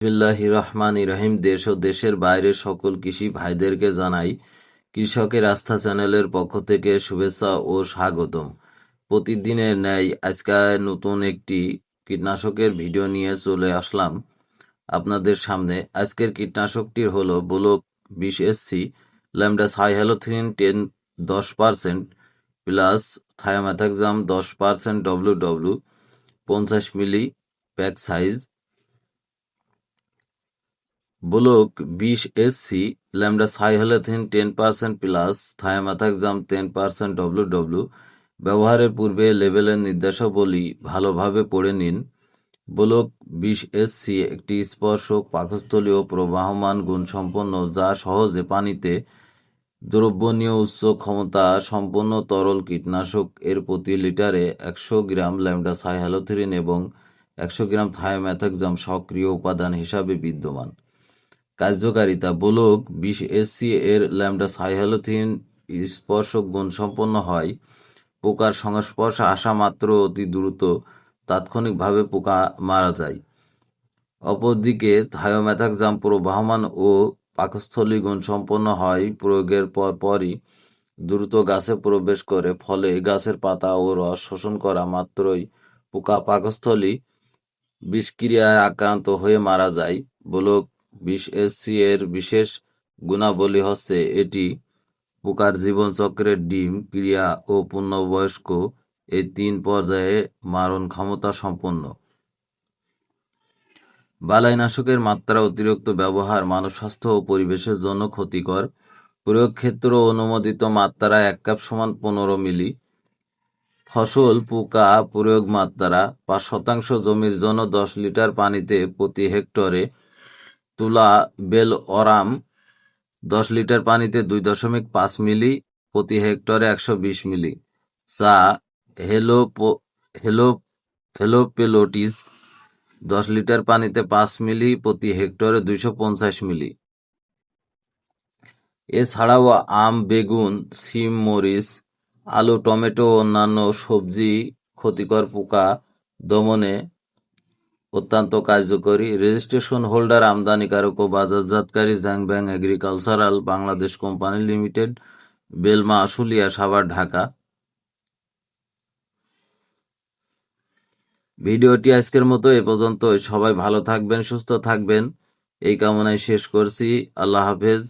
বিসমিল্লাহি রহমান রহিম, দেশ ও দেশের বাইরের সকল কৃষি ভাইদেরকে জানাই কৃষকের আস্থা চ্যানেলের পক্ষ থেকে শুভেচ্ছা ও স্বাগতম। প্রতিদিনের ন্যায় আজকে নতুন একটি কীটনাশকের ভিডিও নিয়ে চলে আসলাম আপনাদের সামনে। আজকের কীটনাশকটির হলো ব্লক বিশ এসসি ল্যামডা সাইহ্যালোথিন টেন দশ পার্সেন্ট প্লাস থায়ামেথাক্সাম দশ পার্সেন্ট ডব্লু ডব্লু পঞ্চাশ মিলি প্যাক সাইজ ব্লক, বিশ S SC lambda cyhalothrin ten percent plus thiamethoxam ten percent W W ব্যবহারের পূর্বে লেবেলের নির্দেশাবলী ভালোভাবে পড়ে নিন। ব্লক, বিশ এসসি একটি স্পর্শক পাকস্থলীয় প্রবাহমান গুণসম্পন্ন যা সহজে পানিতে দ্রবণীয় উচ্চ ক্ষমতা সম্পন্ন তরল কীটনাশক। এর প্রতি লিটারে একশো গ্রাম ল্যামডা সাইহ্যালোথিরিন এবং একশো গ্রাম থায়োমেথাক্সাম সক্রিয় উপাদান হিসাবে বিদ্যমান। কার্যকারিতা ব্লক বিশ এসসি এর ল্যামডা সাইহ্যালোথিন স্পর্শক গুণ সম্পন্ন হয়। পোকার সংস্পর্শে আসা মাত্র অতি দ্রুত, তাৎক্ষণিকভাবে পোকা মারা যায়। অপরদিকে থায়োমেথাক্সাম প্রবাহমান ও পাকস্থলী গুণ সম্পন্ন হয়, প্রয়োগের পর পরই দ্রুত গাছে প্রবেশ করে, ফলে গাছের পাতা ও রস শোষণ করা মাত্রই পোকা পাকস্থলী বিষক্রিয়ায় আক্রান্ত হয়ে মারা যায় ব্লক বিশ এসসি এর বিশেষ গুণাবলী হচ্ছে এটি পোকার জীবনচক্রের ডিম, ক্রিয়া ও পূর্ণবয়স্ক এই তিন পর্যায়ে মারণ ক্ষমতা সম্পন্ন। বালাইনাশকের মাত্রা অতিরিক্ত ব্যবহার মানব স্বাস্থ্য ও পরিবেশের জন্য ক্ষতিকর। প্রয়োগ ক্ষেত্র অনুমোদিত মাত্রা এক কাপ সমান পনেরো মিলি। ফসল, পোকা প্রয়োগ মাত্রা পাঁচ শতাংশ জমির জন্য দশ লিটার পানিতে প্রতি হেক্টরে তুলা, বেল, অরাম, দশ লিটার পানিতে দুই দশমিক পাঁচ মিলি, প্রতি হেক্টরে একশো বিশ মিলি। চা হেলোপো হেলো হেলোপেলোটিস দশ লিটার পানিতে পাঁচ মিলি, প্রতি হেক্টরে দুইশো পঞ্চাশ মিলি। এছাড়াও আম, বেগুন, শিম, মরিচ, আলু, টমেটো, অন্যান্য সবজি, ক্ষতিকর পোকা, দমনে অত্যন্ত কার্যকরী রেজিস্ট্রেশন হোল্ডার, আমদানিকারক ও বাজারজাতকারী জ্যাংব্যাং এগ্রিকালচারাল বাংলাদেশ কোম্পানি লিমিটেড, বেলমা আশুলিয়া, সাভার, ঢাকা। ভিডিওটি আজকের মতো এ পর্যন্ত সবাই ভালো থাকবেন, সুস্থ থাকবেন। এই কামনায় শেষ করছি। আল্লাহ হাফেজ।